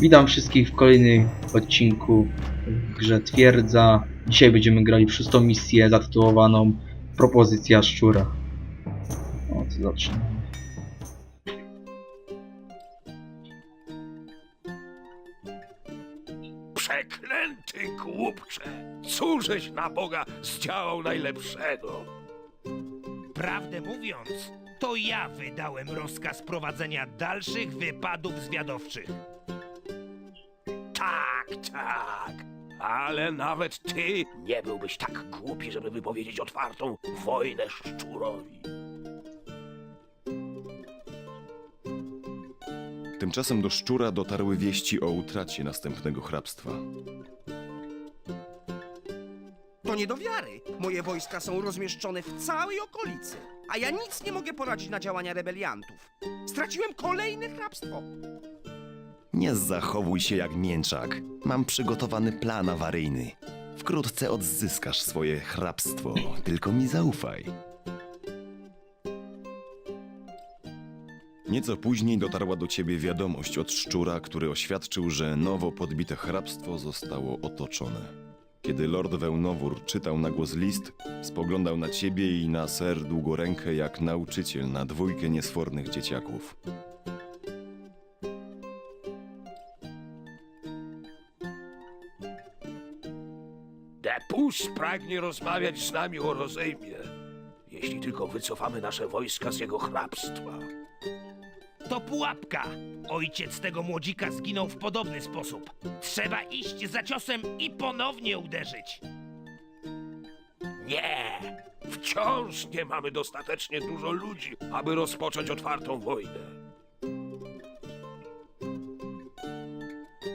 Witam wszystkich w kolejnym odcinku w grze Twierdza. Dzisiaj będziemy grali w szóstą misję zatytułowaną Propozycja Szczura. O, co zaczynamy. Przeklęty głupcze! Cóżeś na Boga zdziałał najlepszego? Prawdę mówiąc, to ja wydałem rozkaz prowadzenia dalszych wypadów zwiadowczych. Tak, tak. Ale nawet ty nie byłbyś tak głupi, żeby wypowiedzieć otwartą wojnę szczurowi. Tymczasem do szczura dotarły wieści o utracie następnego hrabstwa. To nie do wiary. Moje wojska są rozmieszczone w całej okolicy, a ja nic nie mogę poradzić na działania rebeliantów. Straciłem kolejne hrabstwo. Nie zachowuj się jak mięczak. Mam przygotowany plan awaryjny. Wkrótce odzyskasz swoje hrabstwo, tylko mi zaufaj. Nieco później dotarła do ciebie wiadomość od szczura, który oświadczył, że nowo podbite hrabstwo zostało otoczone. Kiedy lord Wełnowór czytał na głos list, spoglądał na ciebie i na ser Długorękę jak nauczyciel na dwójkę niesfornych dzieciaków. Depus pragnie rozmawiać z nami o rozejmie. Jeśli tylko wycofamy nasze wojska z jego hrabstwa. To pułapka. Ojciec tego młodzika zginął w podobny sposób. Trzeba iść za ciosem i ponownie uderzyć. Nie! Wciąż nie mamy dostatecznie dużo ludzi, aby rozpocząć otwartą wojnę.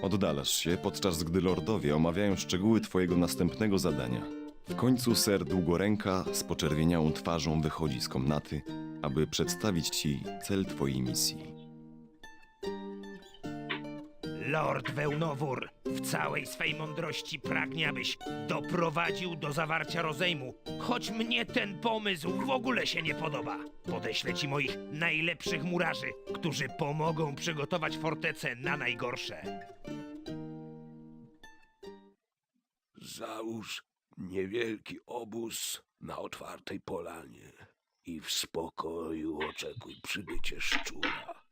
Oddalasz się, podczas gdy lordowie omawiają szczegóły twojego następnego zadania. W końcu ser Długoręka z poczerwieniałą twarzą wychodzi z komnaty, aby przedstawić ci cel twojej misji. Lord Wełnowór w całej swej mądrości pragnie, abyś doprowadził do zawarcia rozejmu, choć mnie ten pomysł w ogóle się nie podoba. Podeślę ci moich najlepszych murarzy, którzy pomogą przygotować fortecę na najgorsze. Załóż niewielki obóz na otwartej polanie i w spokoju oczekuj przybycie szczura.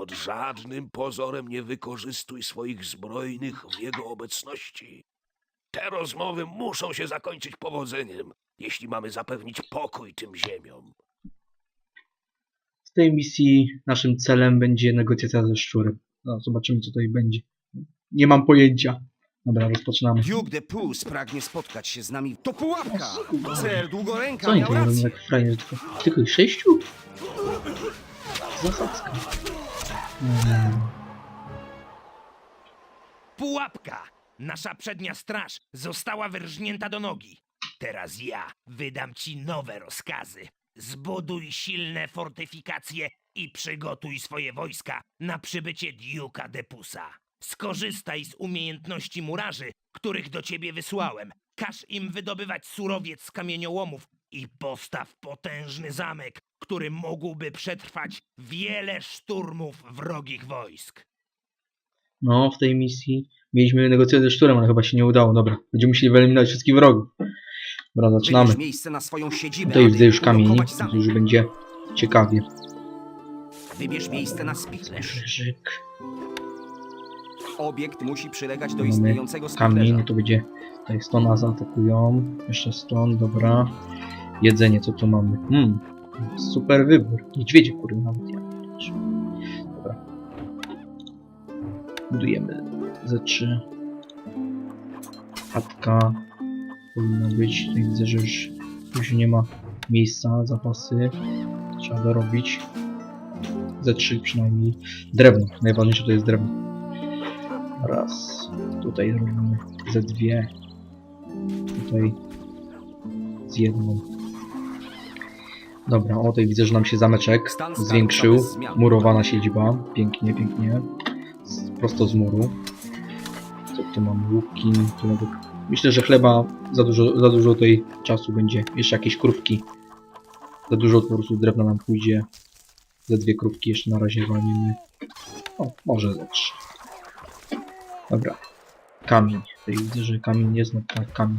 Pod żadnym pozorem nie wykorzystuj swoich zbrojnych w jego obecności. Te rozmowy muszą się zakończyć powodzeniem, jeśli mamy zapewnić pokój tym ziemiom. W tej misji naszym celem będzie negocjacja ze szczurem. No, zobaczymy co tutaj będzie. Nie mam pojęcia. Dobra, rozpoczynamy. Duke de Pus pragnie spotkać się z nami. To pułapka! Ser Długoręka Co oni miał tu robią rację. tak fajnie? Tylko, tylko ich sześciu? Zasadzka. Hmm. Pułapka! Nasza przednia straż została wyrżnięta do nogi. Teraz ja wydam ci nowe rozkazy. Zbuduj silne fortyfikacje i przygotuj swoje wojska na przybycie Duke'a Depusa. Skorzystaj z umiejętności murarzy, których do ciebie wysłałem. Każ im wydobywać surowiec z kamieniołomów i postaw potężny zamek, który mógłby przetrwać wiele szturmów wrogich wojsk. No, w tej misji mieliśmy negocjacje ze szczurem, ale chyba się nie udało. Dobra, będziemy musieli wyeliminować wszystkich wrogów. Dobra, zaczynamy. Wybierz miejsce na swoją siedzibę, Tutaj aby widzę już kamień, ulokować zamek. już będzie ciekawie. Wybierz miejsce na spichlerz. Obiekt musi przylegać do Mamy istniejącego Kamień, no to będzie... Tutaj 100 nas atakują. Jeszcze 100, dobra. Jedzenie, co tu mamy? Hmm, super wybór. Niedźwiedzie, nawet ja. Dobra. Budujemy ze 3. Chatka powinna być. Tutaj widzę, że już, już nie ma miejsca, zapasy. Trzeba dorobić. Ze 3 przynajmniej. Drewno. Najważniejsze to jest drewno. Raz. Tutaj robimy ze dwie. Tutaj z jedną. Dobra, o tutaj widzę, że nam się zameczek zwiększył. Murowana siedziba. Pięknie, pięknie. Z, prosto z muru. Co tu mam? Tu nawet... Myślę, że chleba za dużo, za dużo tutaj czasu będzie. Jeszcze jakieś krówki. Za dużo po prostu drewna nam pójdzie. Ze dwie krówki jeszcze na razie walnimy. O, może ze trzy. Dobra. Kamień. Tutaj widzę, że kamień jest, no tak, kamień.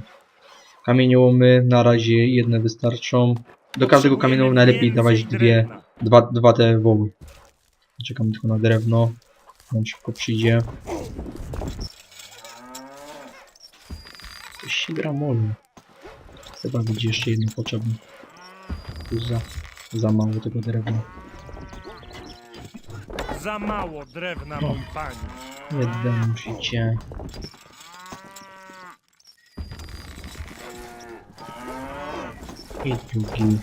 Kamieniołomy na razie jedne wystarczą. Do każdego kamieniołomu najlepiej dawać dwie, dwa, dwa te woły. Czekam tylko na drewno. On szybko przyjdzie. Gra molu. Chyba będzie jeszcze jedno potrzebne. Tu za, za mało tego drewna. Za mało drewna, No. mój panie. Jeden musicie. I drugi.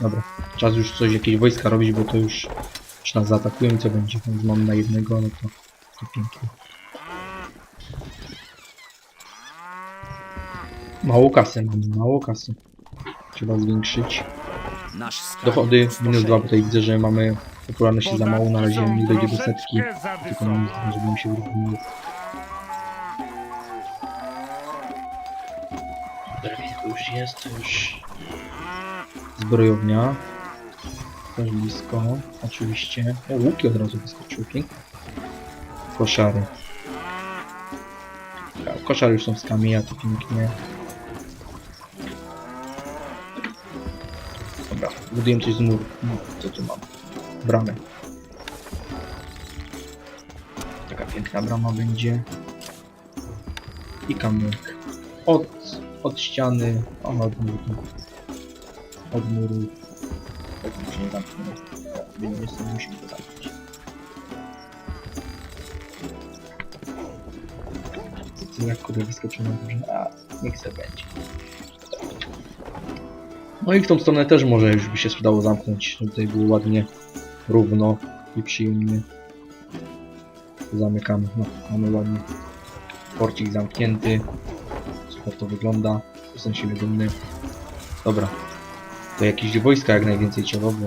Dobra, czas już coś, jakieś wojska robić, bo to już, już nas zaatakują i co będzie? Już mamy na jednego, no to, to pięknie. Mało kasy mamy, mało kasy. Trzeba zwiększyć. Dochody minus dwa, bo tutaj widzę, że mamy popularności za mało, na razie nie dojdzie do setki. Tylko mam żeby mi się wyrównało. Jest, już zbrojownia. Też blisko, oczywiście. O, łuki od razu wyskoczyły, pięknie. Koszary. Koszary już są z kamienia, to pięknie. Dobra, budujemy coś z muru. No, co tu mam? Bramę. Taka piękna brama będzie. I kamyk. Od, od ściany, a od muru. Od muru. Tak mu się nie zamknął. O, więc musimy to zamknąć. Co jak kurde wyskoczył na górze? A, niech se będzie. No i w tą stronę też może już by się sprzedało zamknąć. żeby Tutaj było ładnie, równo i przyjemnie. Zamykamy. No, mamy ładnie. Porcik zamknięty. Super to wygląda. Jestem siebie dumny. Dobra. To jakieś wojska jak najwięcej trzeba, bo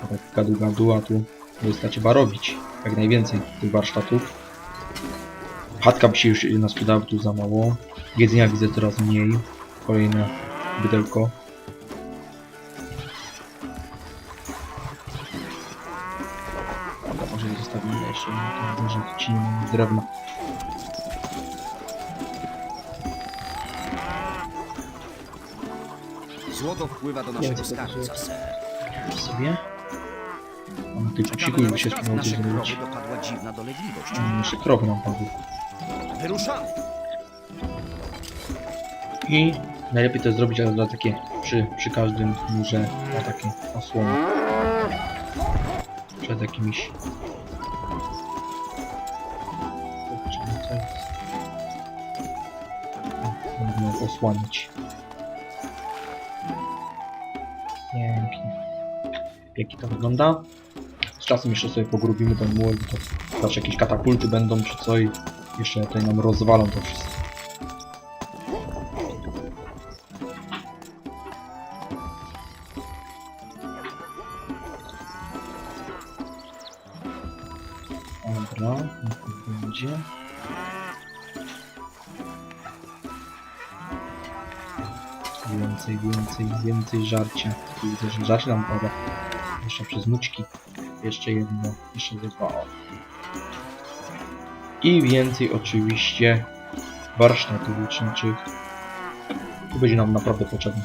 tak gadu gadu, a tu wojska trzeba robić. Jak najwięcej tych warsztatów. Chatka by się już nas przydała, tu za mało. Jedzenia widzę coraz mniej. Kolejne bydełko. Dobra, może zostawimy jeszcze, może ci. Złoto wpływa do naszego skarbca, ser. sobie. A na tej psiku Czekamy na by się spróbował Nasze krowy zrobić. dopadła dziwna dolegliwość. A, Jeszcze krowy nam padły. Wyruszamy! I najlepiej to zrobić ale dla takie przy, przy każdym murze na takie osłony. Przed jakimiś. No co jest? O, Będę Pięknie to wygląda. Z czasem jeszcze sobie pogrubimy ten mur, to zawsze jakieś katapulty będą czy co i jeszcze tutaj nam rozwalą to wszystko. Dobra, niech będzie. Więcej, więcej, więcej żarcia. Widzę, że żarcie nam pada. Jeszcze przez muczki. Jeszcze jedno, jeszcze dwa. I więcej oczywiście warsztatów leczniczych. Tu będzie nam naprawdę potrzebne.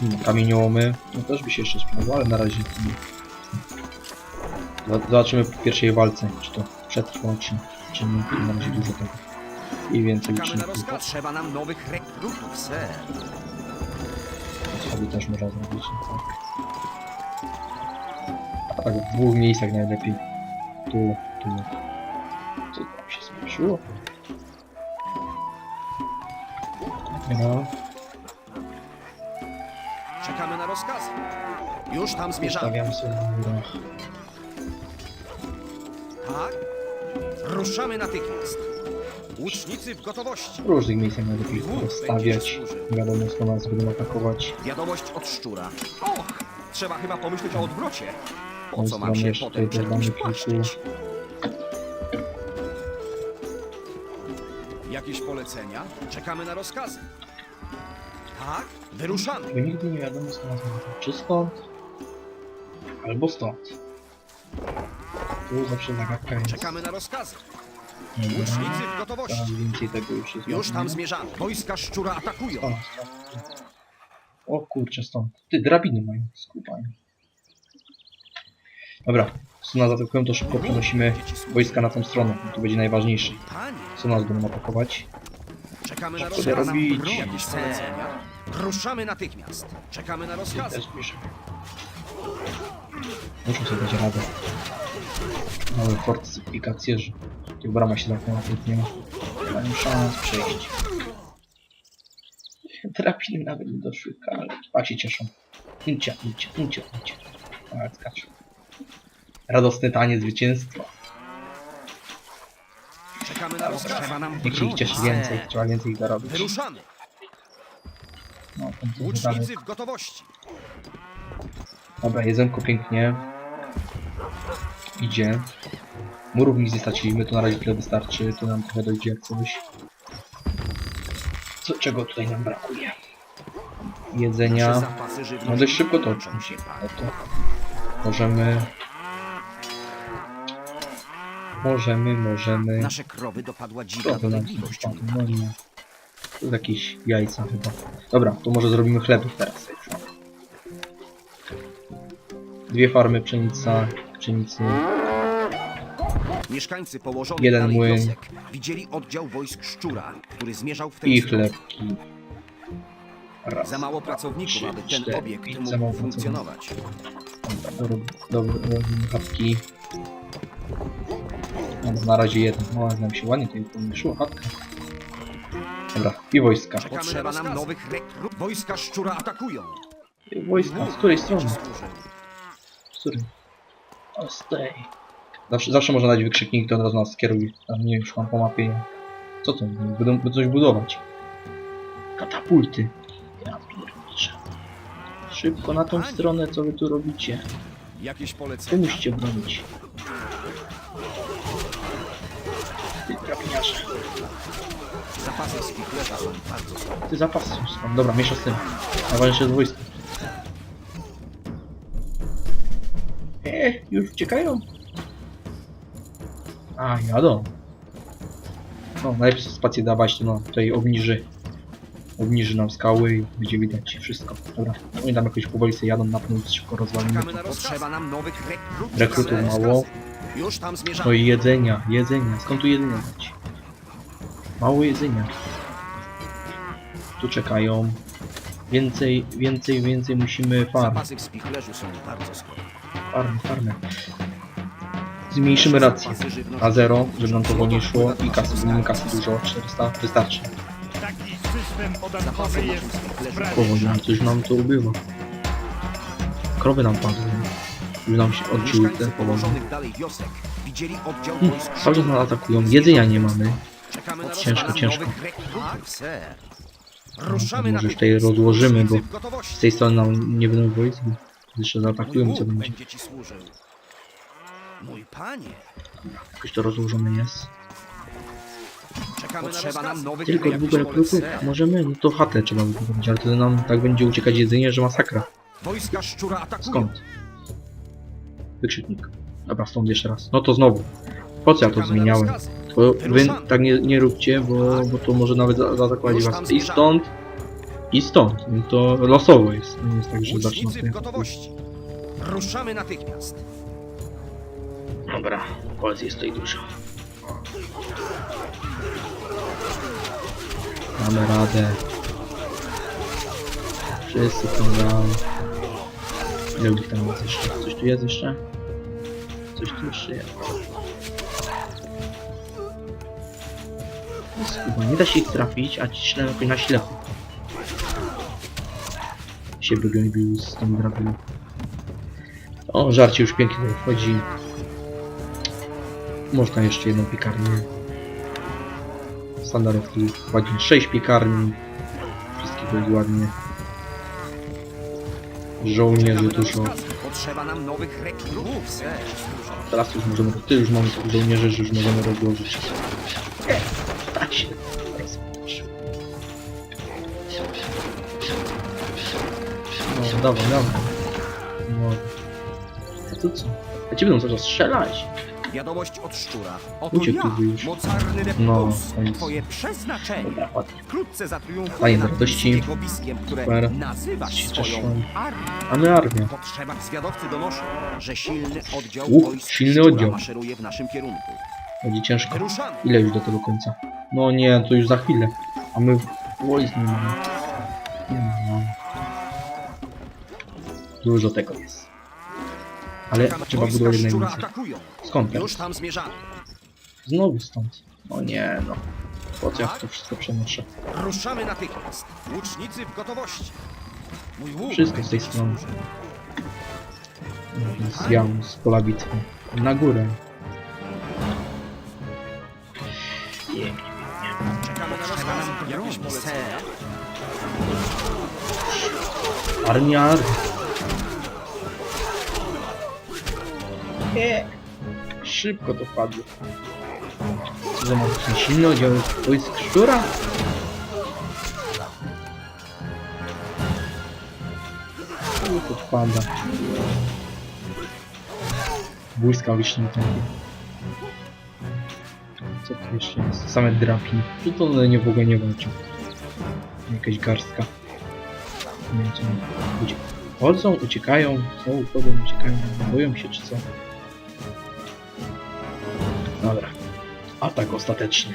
Hmm, Kamieniołomy. No też by się jeszcze sprzedało, ale na razie nie. Zob- Zobaczymy w pierwszej walce, czy to przetrwa, czy, czy nie. Na razie dużo tego. I więcej Czekamy na liczników. rozkaz. Trzeba nam nowych rekrutów, ser. Sobie też można zrobić. no Tak. A tak w dwóch miejscach najlepiej. Tu, tu. Co tam się spieszyło? No, Czekamy na rozkaz. Już tam zmierzamy. stawiam sobie na murach. Tak? Ruszamy natychmiast. Łucznicy w gotowości. W różnych miejscach Łuk będzie rozstawiać. Nie wiadomo skąd nas będą atakować. Wiadomość od szczura. Och, trzeba chyba pomyśleć o odwrocie. Po co mam się potem kilku płaszczyć? Jakieś polecenia? Czekamy na rozkazy. Tak? Wyruszamy. Bo nigdy nie wiadomo skąd nas będą. Czy stąd? Albo stąd. Tu Tu zawsze zagadka jest. Czekamy na rozkazy. Łucznicy w gotowości. Teraz więcej tego już jest. Już tam ładnie. zmierzamy. Wojska szczura atakują. O, o kurczę, stąd. Ty, drabiny mają, skupanie. Dobra, co nas atakują, to szybko przenosimy wojska na tą stronę. To będzie najważniejsze. Panie, Co nas będą atakować? czekamy na Co rozkazy. robić? Jakieś polecenia? Ruszamy natychmiast. Czekamy na rozkazy. Też piszę. Muszę sobie dać radę. Mamy fortyfikacje, że tu brama się zamknęła, więc nie ma. Mają szans przejść. Drabiny nawet nie doszły, ale tak się cieszą. Idźcie, idźcie, idźcie, idźcie. A, skacz. Radosny tanie zwycięstwa. Czekamy na. Trzeba nam Niech ich cieszy więcej, trzeba więcej zarobić. Wyruszamy. No, tam coś dalej. Łucznicy w gotowości. Dobra, jedzonko pięknie. Idzie. Murów nic nie straciliśmy, to na razie tyle wystarczy, to nam trochę dojdzie jak coś. Co, czego tutaj nam brakuje? Jedzenia. No dość szybko to kończą się, No to możemy... Możemy, możemy... Nasze krowy dopadła dzika dolegliwość. no nie. To jakieś jajca chyba. Dobra, to może zrobimy chlebów teraz. Dwie farmy pszenica, pszenicy. Mieszkańcy położonych Jeden dalej młyn. wiosek widzieli oddział wojsk szczura, który zmierzał w I stronę. chlebki. Raz, Za mało pracowników, trzy, aby ten cztery, obiekt pięć, za mało funkcjonować. Dobra, robimy chatki. No, na razie jeden. Ale nam się ładnie tutaj pomieściło chatka. Dobra, i wojska. Potrzeba nam nowych rekrut. Wojska szczura atakują. I Wojska, z której strony? Służę. Z której? O, z tej. Zawsze, zawsze można dać wykrzyknik, to od razu nas skieruje. Tam nie już mam po mapie. Co to? Będą, będą coś budować. Katapulty. Ja pierniczę. Szybko na tą stronę, co wy tu robicie. Jakieś polecenia? musicie bronić. Ty drabiniarze. Zapasy spichlerza są bardzo słabe. Ty zapasy są. Dobra, miesza z tym. Najważniejsze jest wojsko. Eee, już uciekają. A, jadą. No, najlepsze spację dawać, to no, tutaj obniży. Obniży nam skały i będzie widać wszystko. Dobra, oni tam jakoś powoli sobie jadą, napnąć, szybko rozwalimy. Czekamy na. Potrzeba nam nowych rekrutów. Rekrutów na mało. Już tam No zmierzamy. i jedzenia, jedzenia. Skąd tu jedzenia dać? Mało jedzenia. Tu czekają. Więcej, więcej, więcej musimy farm. Zapasy w spichlerzu są bardzo słabe. Farmy, farmy. Zmniejszymy rację. Zapasy żywności- Na zero, żeby nam to wolniej szło i kasy, mamy kasy dużo, 400, wystarczy. Taki system podatkowy jest. Powoli nam coś nam to ubywa. Krowy nam padły. Już nam się odciły te oddział Hmm, Cały czas nas atakują, jedzenia nie mamy. Ciężko, ciężko. ser. Ruszamy może tutaj rozłożymy, bo. Z tej strony nam nie będą wojsk. Jeszcze zaatakują, co będzie. Mój panie, Jakoś to rozłożone jest. czekamy Potrzeba na nam nowych Tylko dwóch rekrutów możemy, no to chatę trzeba wybudować, ale wtedy nam tak będzie uciekać jedzenie, że masakra. Wojska szczura atakują. Skąd? Wykrzyknik. Dobra, stąd jeszcze raz. No to znowu. Po co ja to Czekamy na zmieniałem? rozkazy. To wy tak nie, nie róbcie, bo, bo to może nawet za- zaatakować was. I stąd, i stąd. No To losowo jest. To nie jest tak, że zaczyna Łucznicy w sobie... gotowości. Ruszamy natychmiast. Dobra, kolc jest tutaj dużo. Mamy radę. Wszyscy. Ile ich tam jest jeszcze? Coś tu jest jeszcze? Coś tu jeszcze jest. Chyba nie da się ich trafić, a ci ślemy jakoś na ślepo. Się wygębił z tą drabiną. O, żarcie już pięknie wchodzi. Można jeszcze jedną piekarnię. Standardowki ładnie 6 piekarni. Wszystkich jest ładnie. Żołnierzy dużo. Potrzeba nam nowych rekrutów. Teraz już możemy, ty już mamy żołnierzy, że już możemy rozłożyć. E, tak się. No, dawaj, dawaj. No. A to co? A ci będą zaraz strzelać. Wiadomość od szczura. Oto Uciekł ja, już. mocarny No, twoje przeznaczenie. Dobra, ładnie. Wkrótce zatriumfuje Fajne nad wartości. które Super. nazywasz Się swoją armią. Mamy armię. Potrzebach zwiadowcy donoszą, że silny oddział Uch, wojsk silny szczura oddział. maszeruje w naszym kierunku. Będzie ciężko. Ruszamy! Ile już do tego końca? No nie, to już za chwilę. A my wojsk nie mamy. Nie mamy. Dużo tego jest. Ale trzeba szczura najmniejsze. atakują. Skąd teraz? Już tam zmierzamy. Znowu stąd. O nie no. Po co ja to wszystko przenoszę? Ruszamy natychmiast. Łucznicy w gotowości. Mój łuk Wszystko z tej strony. służył. Z jam, z pola bitwy. Na górę. Czekamy na rozkaz. Jakieś polecenia? Nie. Szybko to padło. Co za mam taki silny oddział wojsk szczura? Tu podpada. Błyskawiczny ten. Co tu jeszcze jest? Same drapie. Tu to one nie w ogóle nie walczą. Jakaś garstka. Nie wiem co Chodzą, uciekają, co uchodzą, uciekają, boją się czy co? Dobra. Atak ostateczny.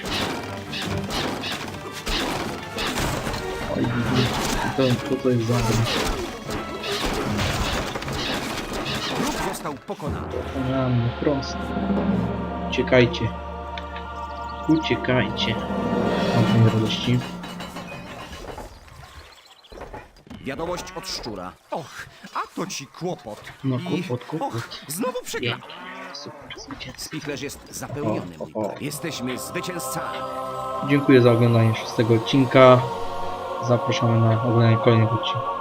Oj, to, to, to jest za Wróg został pokonany. Rany, prosto. Uciekajcie. Uciekajcie. Mam radości. Wiadomość od szczura. Och, a to ci kłopot. No, I- kłopot, kłopot. Och, znowu przegrałem. Super, zwycięstwo. Spichlerz jest zapełniony, O, mój o, o. panie. Jesteśmy zwycięzcami. Dziękuję za oglądanie szóstego odcinka. Zapraszamy na oglądanie kolejnych odcinków.